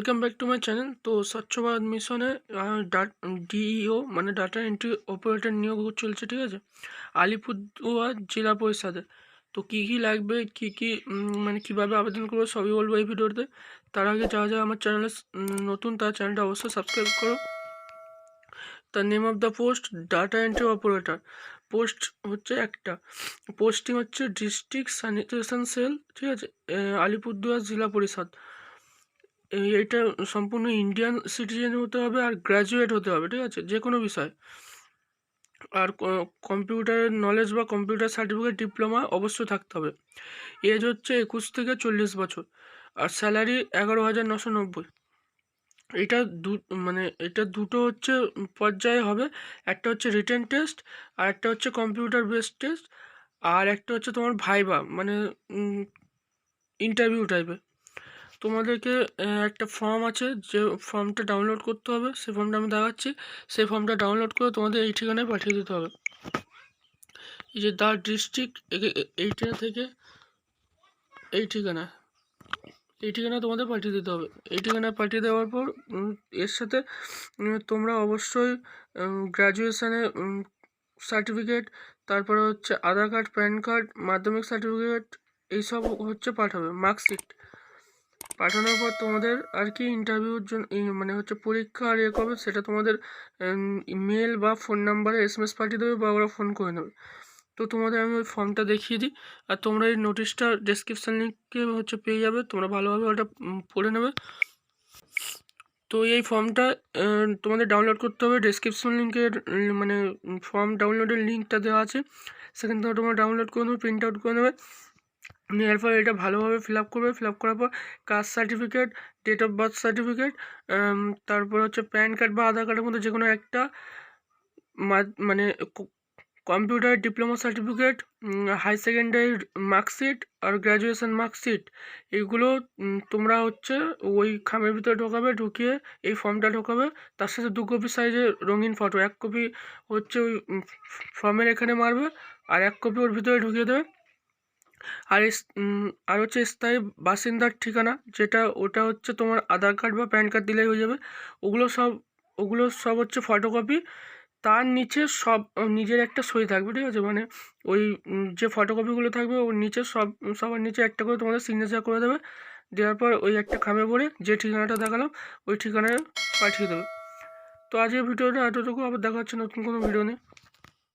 Welcome back to my channel তো স্বচ্ছ ভারত মিশনে ডিইও মানে ডাটা এন্ট্রি অপারেটর নিয়োগ চলছে, ঠিক আছে? আলিপুরদুয়ার জেলা পরিষদে। তো কী কী লাগবে, কী কী মানে কীভাবে আবেদন করব, সবই বলব এই ভিডিওতে। তার আগে যারা যারা আমার চ্যানেলে নতুন, তার চ্যানেলটা অবশ্যই সাবস্ক্রাইব করো। তার name of the post data entry operator post হচ্ছে একটা। পোস্টিং হচ্ছে ডিস্ট্রিক্ট স্যানিটেশন সেল ঠিক আছে? আলিপুরদুয়ার জেলা পরিষদ। এইটা সম্পূর্ণ ইন্ডিয়ান সিটিজেন হতে হবে আর গ্র্যাজুয়েট হতে হবে, ঠিক আছে? যে কোনো বিষয়। আর কম্পিউটারের নলেজ বা কম্পিউটার সার্টিফিকেট ডিপ্লোমা অবশ্যই থাকতে হবে। এজ হচ্ছে একুশ থেকে চল্লিশ বছর, আর স্যালারি এগারো হাজার নশো নব্বই। এটা দু মানে এটা দুটো হচ্ছে পর্যায়ে হবে। একটা হচ্ছে রিটেন টেস্ট আর একটা হচ্ছে কম্পিউটার বেসড টেস্ট আর একটা হচ্ছে তোমার ভাইবা মানে ইন্টারভিউ টাইপের তোমাদেরকে একটা ফর্ম আছে যে ফর্মটা ডাউনলোড করতে হবে। সেই ফর্মটা আমি দেখাচ্ছি। সেই ফর্মটা ডাউনলোড করে তোমাদের এই ঠিকানায় পাঠিয়ে দিতে হবে। এই যে দ্য ডিস্ট্রিক্ট এইখানে থেকে এই ঠিকানা এই ঠিকানা তোমাদের পাঠিয়ে দিতে হবে। এই ঠিকানায় পাঠিয়ে দেওয়ার পর এর সাথে তোমরা অবশ্যই গ্র্যাজুয়েশানে সার্টিফিকেট তারপরে হচ্ছে আধার কার্ড প্যান কার্ড মাধ্যমিক সার্টিফিকেট এইসব হচ্ছে পাঠাবে। মার্কশিট পাঠানোর পর তোমাদের আর কি ইন্টারভিউর জন্য মানে হচ্ছে পরীক্ষা আর ইয়ে করবে, সেটা তোমাদের মেল বা ফোন নাম্বারে এস এম এস পাঠিয়ে দেবে বা ওরা ফোন করে নেবে। তো তোমাদের আমি ওই ফর্মটা দেখিয়ে দিই, আর তোমরা এই নোটিশটা ডেসক্রিপশান লিঙ্কে হচ্ছে পেয়ে যাবে, তোমরা ভালোভাবে ওটা পড়ে নেবে। তো এই ফর্মটা তোমাদের ডাউনলোড করতে হবে ডেসক্রিপশন লিঙ্কের মানে ফর্ম ডাউনলোডের লিঙ্কটা দেওয়া আছে, সেখান থেকে তোমরা ডাউনলোড করে নেবে প্রিন্ট আউট করে নেবে। নেওয়ার পর এটা ভালোভাবে ফিল আপ করবে। ফিল আপ করার পর caste certificate, date of birth certificate তারপর হচ্ছে প্যান কার্ড বা আধার কার্ডের মধ্যে যে কোনো একটা মানে computer diploma certificate high secondary marksheet আর গ্র্যাজুয়েশন মার্কশিট। এগুলো তোমরা হচ্ছে ওই খামের ভিতরে ঢোকাবে, ঢুকিয়ে এই ফর্মটা ঢোকাবে। তার সাথে দু কপি সাইজের রঙিন ফটো এক কপি হচ্ছে ওই ফর্মের এখানে মারবে আর এক কপি ওর ভিতরে ঢুকিয়ে দেবে। আর আর হচ্ছে স্থায়ী বাসিন্দার ঠিকানা, যেটা, ওটা হচ্ছে তোমার আধার কার্ড বা প্যান কার্ড দিলেই হয়ে যাবে। ওগুলো সব ওগুলো সব হচ্ছে ফটোকপি তার নিচে সব নিজের একটা সই থাকবে, ঠিক আছে? মানে ওই যে ফটোকপিগুলো থাকবে, ওর নিচে সব, সবার নিচে একটা করে তোমাদের সিগনেচার করে দেবে। দেওয়ার পর ওই একটা খামে পরে যে ঠিকানাটা দেখালাম, ওই ঠিকানায় পাঠিয়ে দেবে। তো আজকের ভিডিওটা এতটুকু, আবার দেখা হচ্ছে নতুন কোনো ভিডিও নিয়ে।